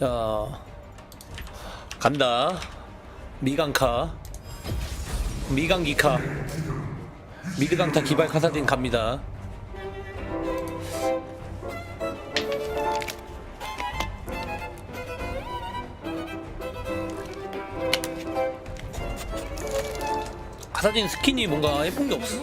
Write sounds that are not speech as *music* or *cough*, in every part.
자 간다. 미강카. 미강기카. 미드강타 기발 카사딘 갑니다. 카사딘 스킨이 뭔가 예쁜 게 없어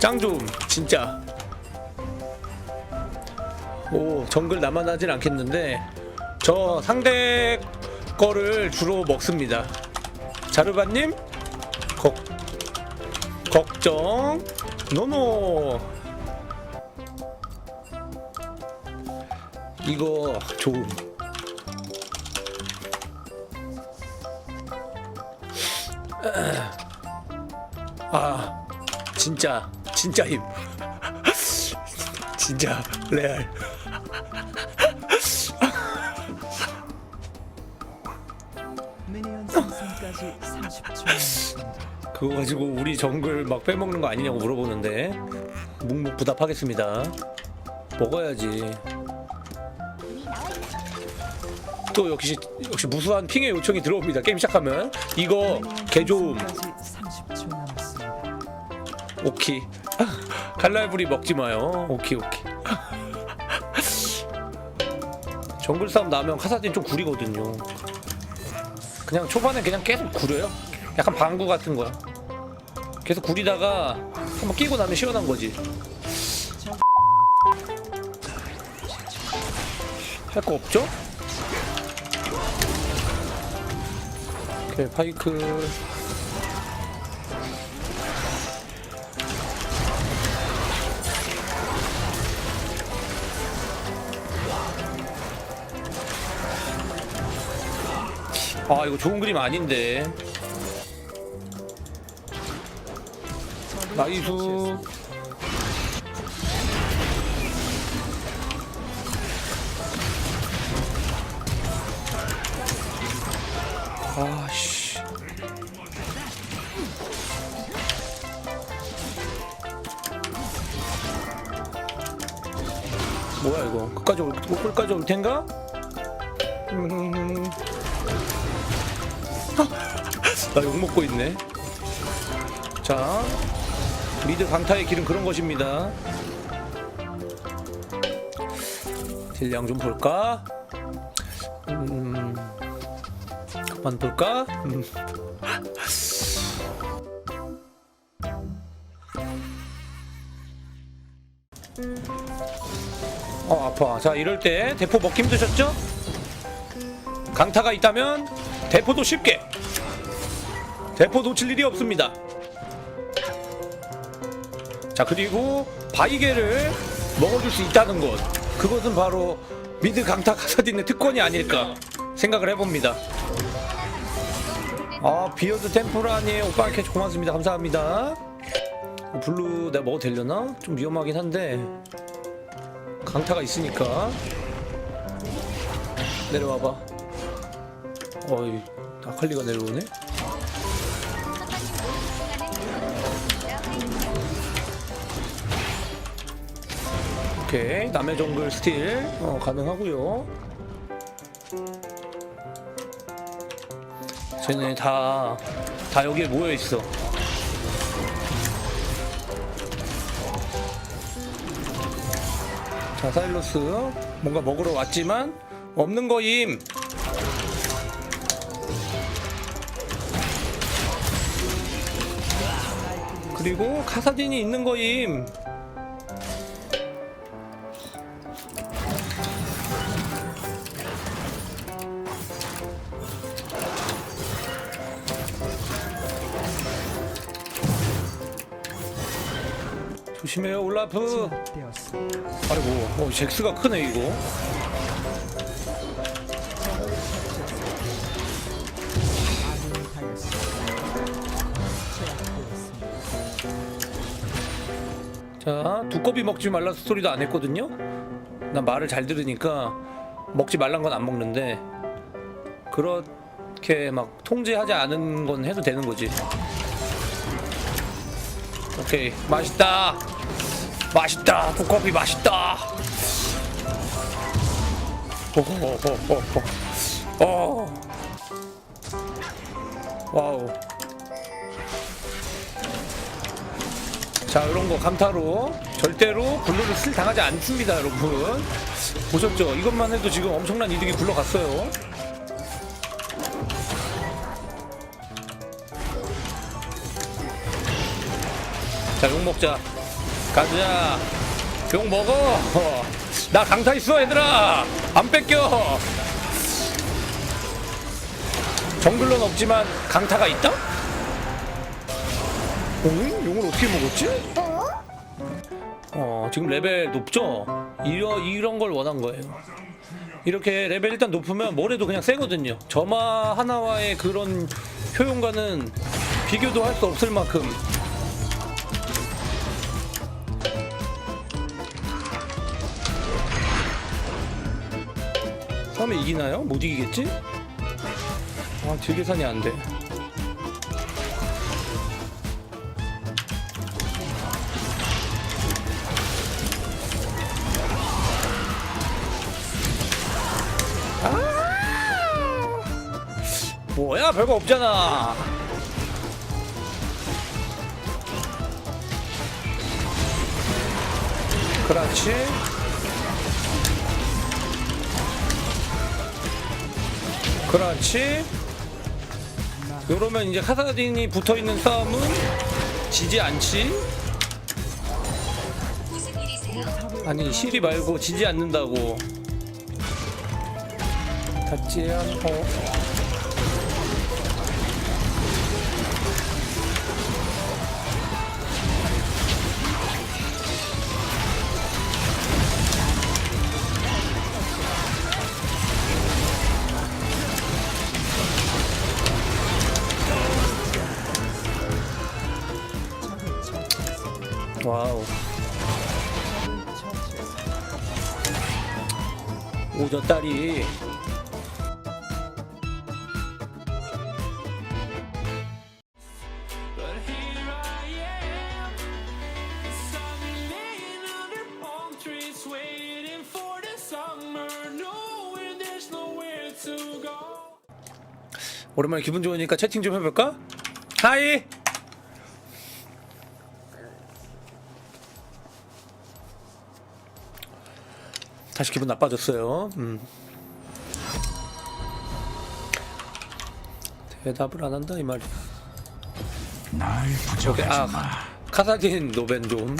짱 좋음. 진짜. 오, 정글 나만 하진 않겠는데 저 상대 거를 주로 먹습니다. 자르바님? 걱 걱정. 노노. 이거 좋음. 아 진짜 진짜 힘. 진짜 레알. 미니언 생성까지 30초 남았습니다. 그거 가지고 우리 정글 막 빼먹는 거 아니냐고 물어보는데 묵묵 부답하겠습니다. 먹어야지. 또 역시 역시 무수한 핑의 요청이 들어옵니다. 게임 시작하면. 이거 개좋음. 생성까지 30초 남았습니다. 오키 칼날부리 먹지 마요. 오키 오키 정글 싸움 나면 카사딘 좀 구리거든요. 그냥 초반에 그냥 계속 구려요? 약간 방구 같은 거야. 계속 구리다가 한번 끼고 나면 시원한 거지. 할 거 없죠? 오케이 파이크 아 이거 좋은 그림 아닌데 나이스 아씨 뭐야 이거 끝까지 올 끝까지 올 텐가? 음. 나 욕 먹고 있네. 자, 미드 강타의 길은 그런 것입니다. 딜량 좀 볼까? 음, 그만 볼까? 음. 어 아파. 자 이럴 때 대포 먹기 힘드셨죠? 강타가 있다면 대포도 쉽게 대포 놓칠 일이 없습니다. 자 그리고 바이게를 먹어줄 수 있다는 것 그것은 바로 미드 강타 카사딘의 특권이 아닐까 생각을 해봅니다. 아 비어드 템포라니 오빠 이렇게 고맙습니다. 감사합니다. 어, 블루 내가 먹어도 되려나? 좀 위험하긴 한데 강타가 있으니까 내려와봐. 어이 아칼리가 내려오네. 오케이 남의 정글 스틸 어, 가능하고요. 자 쟤네 다, 다 여기에 모여있어. 자, 사일러스. 뭔가 먹으러 왔지만, 없는 거임. 그리고 카사딘이 있는 거임. 조심해요, 올라프. 아이고, 어, 잭스가 크네, 이거. 자, 두꺼비 먹지 말라 소리도 안 했거든요. 난 말을 잘 들으니까 먹지 말란 건 안 먹는데 그렇게 막 통제하지 않은 건 해도 되는 거지. 오케이, 맛있다. 맛있다. 두꺼비 맛있다. 어. 와우. 자 이런 거 감타로 절대로 블루를 쓸 당하지 않습니다 여러분 보셨죠 이것만 해도 지금 엄청난 이득이 굴러갔어요 자 욕 먹자 가자 욕 먹어 어. 나 강타 있어 얘들아 안 뺏겨 정글러는 없지만 강타가 있다? 응? 용을 어떻게 먹었지? 어 지금 레벨 높죠? 이런 이런 걸 원한 거예요. 이렇게 레벨 일단 높으면 뭘 해도 그냥 세거든요. 점화 하나와의 그런 효용과는 비교도 할 수 없을 만큼 처음에 이기나요? 못 이기겠지? 아, 질 계산이 안 돼. 뭐야 별거 없잖아 그렇지 그렇지. 요러면 이제 카사딘이 붙어 있는 싸움은 지지 않지? 아니 실이 말고 지지 않는다고. 닿지 않고 to go. 오랜만에 기분 좋으니까 채팅 좀 해볼까? 하이 다시 기분 나빠졌어요 음. 대답을 안 한다 이 말이야 날아 마. 카사딘 노벤 좀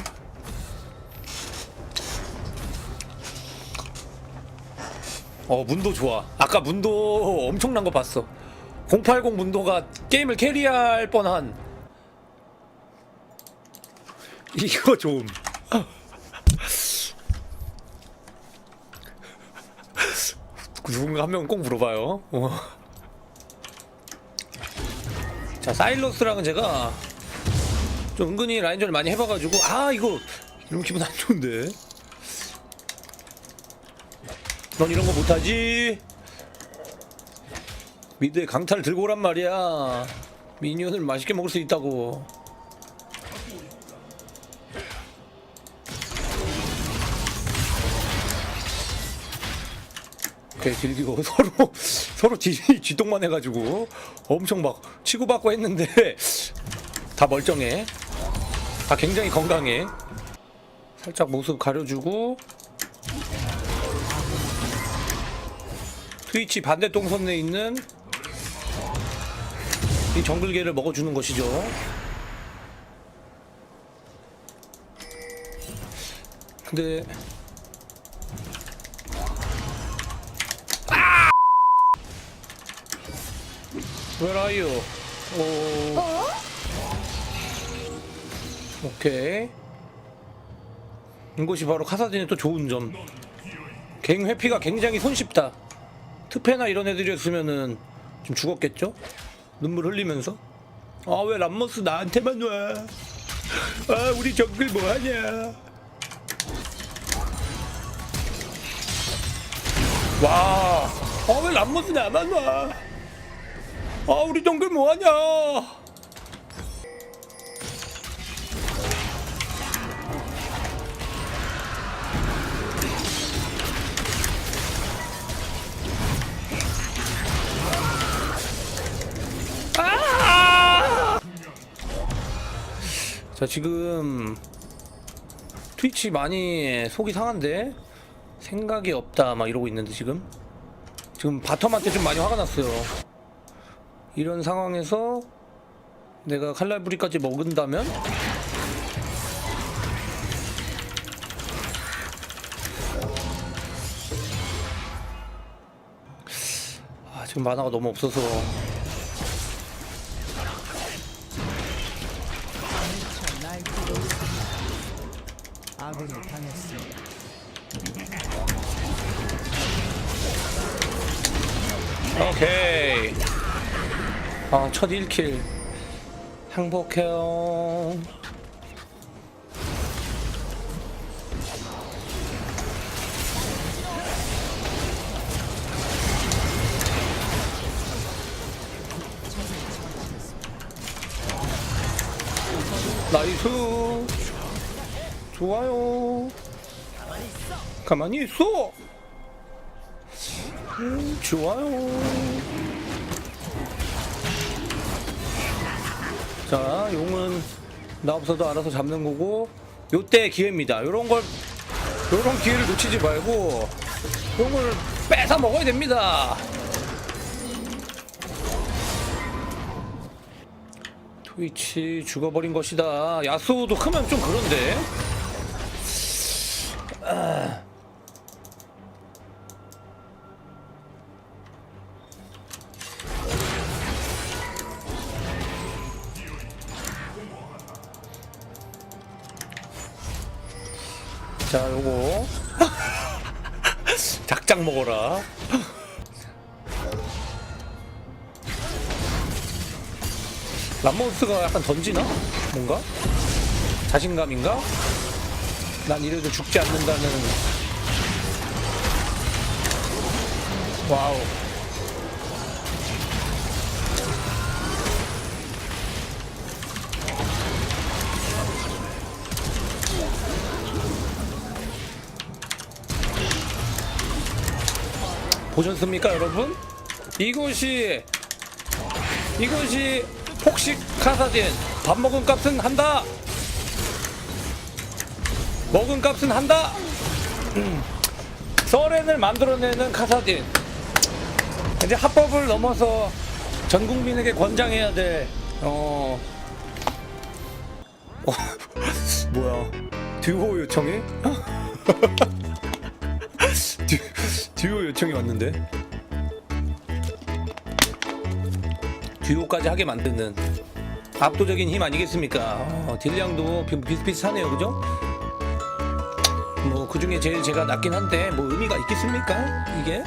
어, 문도 좋아. 아까 문도 엄청난 거 봤어. 080 문도가 게임을 캐리할 뻔한. 이거 좀. 누군가 한 명은 꼭 물어봐요. 어. 자, 사일러스랑은 제가 좀 은근히 라인전을 많이 해봐가지고 아 이거 이런 기분 안 좋은데 넌 이런 거 못하지 미드에 강타를 들고 오란 말이야 미니언을 맛있게 먹을 수 있다고 오케이 딜기고 *laughs* 서로 서로 지, 지동만 해가지고 엄청 막 치고받고 했는데 *laughs* 다 멀쩡해. 다 굉장히 건강해. 살짝 모습 가려주고. 트위치 반대 동선에 있는 이 정글개를 먹어주는 것이죠. 근데 Where are you? 오. 오케이. 이것이 바로 카사딘의 또 좋은 점. 갱 회피가 굉장히 손쉽다. 트페나 이런 애들이었으면은 좀 죽었겠죠? 눈물 흘리면서. 아 왜 람머스 나한테만 와? 아 우리 정글 뭐하냐? 와. 아 왜 람머스 나만 와? 아 우리 정글 뭐하냐? 아! 자 지금 트위치 많이 속이 상한데 생각이 없다 막 이러고 있는데 지금 지금 바텀한테 좀 많이 화가 났어요. 이런 상황에서 내가 칼날부리까지 먹은다면 아 지금 만화가 너무 없어서. 아군이 당했습니다. 오케이 아 첫 1킬. 행복해요. 나이스. 좋아요. 가만히 있어. 음, 좋아요 자 용은 나 없어도 알아서 잡는 거고 요때 기회입니다. 요런 걸 요런 기회를 놓치지 말고 용을 뺏어 먹어야 됩니다. 트위치 죽어버린 것이다. 야수도 크면 좀 그런데. 자 람모스가 약간 던지나? 뭔가? 자신감인가? 난 이래도 죽지 않는다는 와우 보셨습니까 여러분? 이것이 이것이 폭식 카사딘 밥 먹은 값은 한다. 먹은 값은 한다. *clears throat* 음. 서렌을 만들어내는 카사딘. 이제 합법을 넘어서 전 국민에게 권장해야 돼. 어... 어 *laughs* 뭐야? 듀오 요청해? *laughs* 듀, 듀오 요청이 왔는데 듀오까지 하게 만드는 압도적인 힘 아니겠습니까? 어, 딜량도 비- 비슷비슷하네요, 그죠? 뭐 그 중에 제일 제가 낫긴 한데 뭐 의미가 있겠습니까? 이게?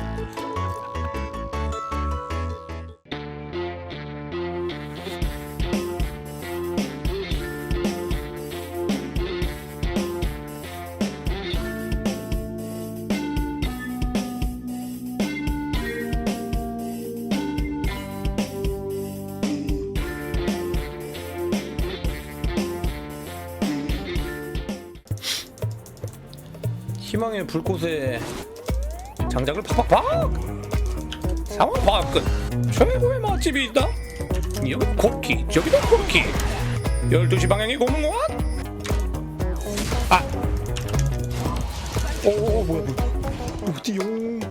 희망의 불꽃에 장작을 팍팍팍! 상황 파악 끝 최고의 맛집이 있다? 여기 코키 저기도 코키 12시 방향이 고문고한 아! 오, 오 뭐야 뭐야. 어디요